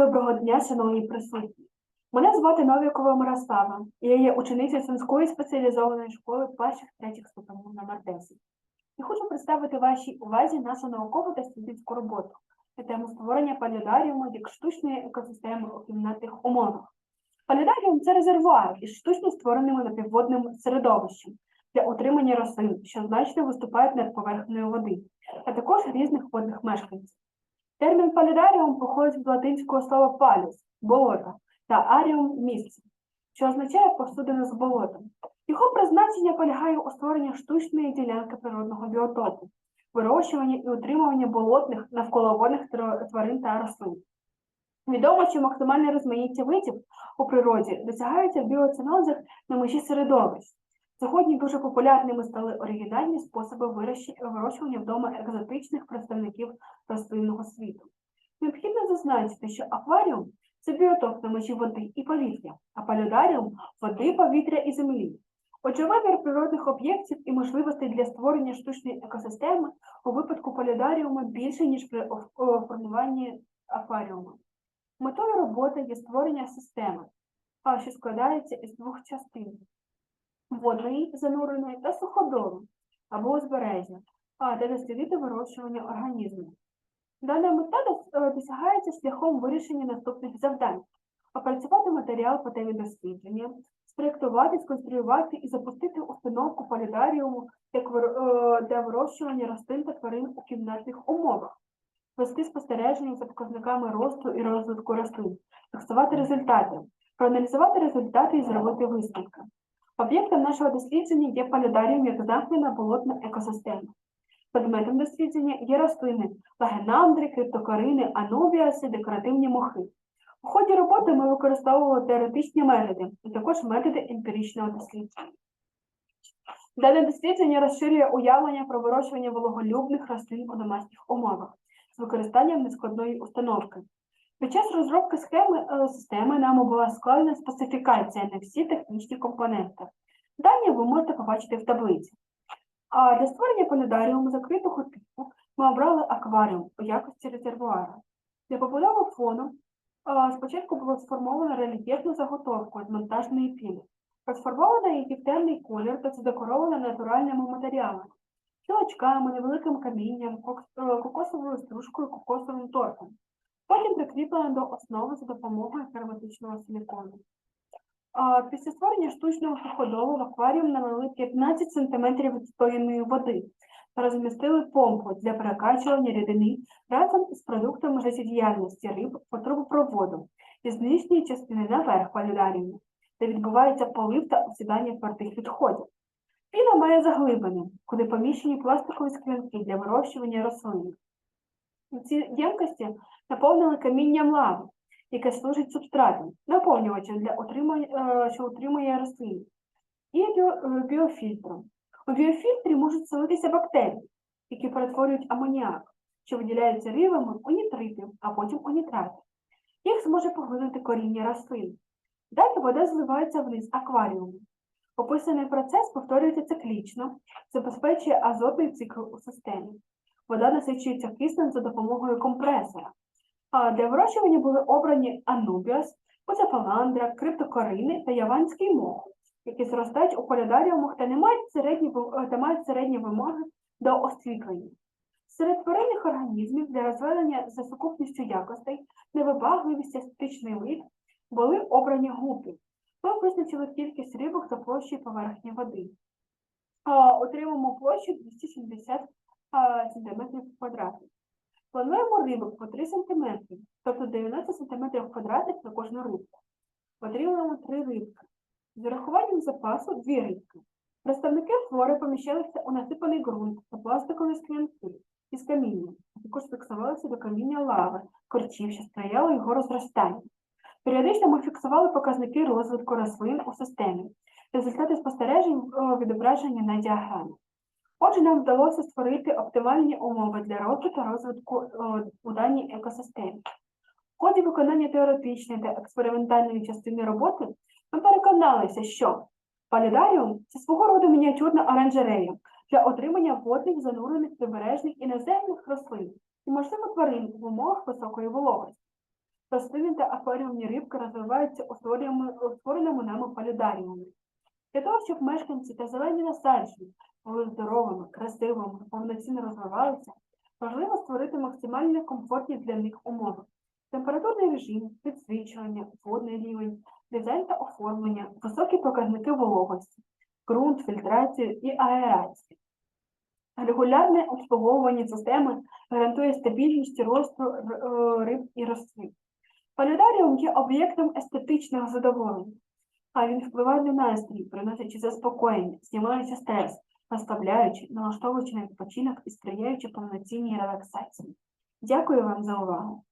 Доброго дня, шановні присутні. Мене звати Новікова Мирослава, і я є ученицею Сумської спеціалізованої школи перших третіх ступенів номер 10. І хочу представити вашій увазі нашу наукову та студентську роботу на тему створення палідаріуму як штучної екосистеми у кімнатних умовах. Палідаріум це резервуар із штучно створеним напівводним середовищем для утримання рослин, що значно виступають над поверхнею води, а також різних водних мешканців. Термін палідаріум походить від латинського слова паліс болото та аріум місце, що означає посудина з болотом. Його призначення полягає у створенні штучної ділянки природного біотопу, вирощування і утримування болотних навколоводних тварин та рослин. Відомо, що максимальне розмаїття видів у природі досягається в біоценозах на межі середовищ. Сьогодні дуже популярними стали оригінальні способи вирощування вдома екзотичних представників рослинного світу. Необхідно зазначити, що акваріум це біотоп на межі води і повітря, а палюдаріум води, повітря і землі. Отже, вибір природних об'єктів і можливостей для створення штучної екосистеми у випадку полідаріуму більше, ніж при формуванні акваріуму. Метою роботи є створення системи, що складається із двох частин водної зануреної та суходолу або узбережжя, а де дослідити вирощування організмів. Дана мета е, досягається шляхом вирішення наступних завдань: опрацювати матеріал по темі дослідження, спроєктувати, сконструювати і запустити установку полідаріуму е, для вирощування рослин та тварин у кімнатних умовах, вести спостереження за показниками росту і розвитку рослин, фіксувати результати, проаналізувати результати і зробити висновки. Об'єктом нашого дослідження є полідаріум як замкнена болотна екосистема. Предметом дослідження є рослини лагенандри, криптокорини, анубіаси, декоративні мохи. У ході роботи ми використовували теоретичні методи, а також методи емпіричного дослідження. Дане дослідження розширює уявлення про вирощування вологолюбних рослин у домашніх умовах з використанням нескладної установки. Під час розробки схеми е, системи нам була складена специфікація на всі технічні компоненти. Дані ви можете побачити в таблиці. А для створення полідаріуму закритого типу ми обрали акваріум у якості резервуара. Для побудови фону спочатку було сформовано рельєфну заготовку з монтажної піни. Розфарбована її в темний колір та задекорована натуральними матеріалами, кілочками, невеликим камінням, е, кокосовою стружкою, кокосовим тортом. Потім прикріплено до основи за допомогою кераматичного силікону. Після створення штучного суходолу в акваріум налили 15 см відстояної води та розмістили помпу для перекачування рідини разом з продуктами життєдіяльності риб по трубопроводу із нижньої частини наверх полідаріуму, де відбувається полив та осідання твердих відходів. Піна має заглибини, куди поміщені пластикові склянки для вирощування рослин. Ці ємкості наповнили камінням лави, яке служить субстратом, наповнювачем для утримання, е, що утримує рослини, і е, біофільтром. У біофільтрі можуть селитися бактерії, які перетворюють амоніак, що виділяється рибами у нітрити, а потім у нітрати. Їх зможе поглинути коріння рослин. Далі вода зливається вниз акваріуму. Описаний процес повторюється циклічно, забезпечує азотний цикл у системі. Вода насичується киснем за допомогою компресора. Для вирощування були обрані анубіас, поцефаландра, криптокорини та яванський мох, які зростають у полідаріумах та не мають середні, е, та мають середні вимоги до освітлення. Серед тваринних організмів для розведення за сукупністю якостей, невибагливість, естетичний вид були обрані гупи. Ми визначили кількість рибок за площею поверхні води. А, Отримаємо площу 270 см квадратних. Плануємо рибок по 3 см, тобто 90 см квадратних на кожну рибку. Отримуємо 3 рибки. З урахуванням запасу 2 рибки. Представники флори поміщалися у насипаний ґрунт та пластикові склянки із камінням, також фіксувалися до каміння лави, корчів, що сприяли його розростанню. Періодично ми фіксували показники розвитку рослин у системі. Результати спостережень е, відображені на діаграмі. Отже, нам вдалося створити оптимальні умови для росту та розвитку е, у даній екосистемі. В ході виконання теоретичної та експериментальної частини роботи ми переконалися, що палідаріум це свого роду мініатюрна оранжерея для отримання водних, занурених, прибережних і наземних рослин і, можливо, тварин в умовах високої вологості. Рослинні та акваріумні рибки розвиваються у створеному, нами полідаріумі. Для того, щоб мешканці та зелені насадження були здоровими, красивими, повноцінно розвивалися, важливо створити максимально комфортні для них умови. Температурний режим, підсвічування, водний рівень, дизайн та оформлення, високі показники вологості, ґрунт, фільтрацію і аерацію. Регулярне обслуговування системи гарантує стабільність росту е, риб і рослин. Полідаріум є об'єктом естетичного задоволення, а він впливає на настрій, приносячи заспокоєння, знімаючи стрес, розслабляючи, налаштовуючи на відпочинок і сприяючи повноцінній релаксації. Дякую вам за увагу!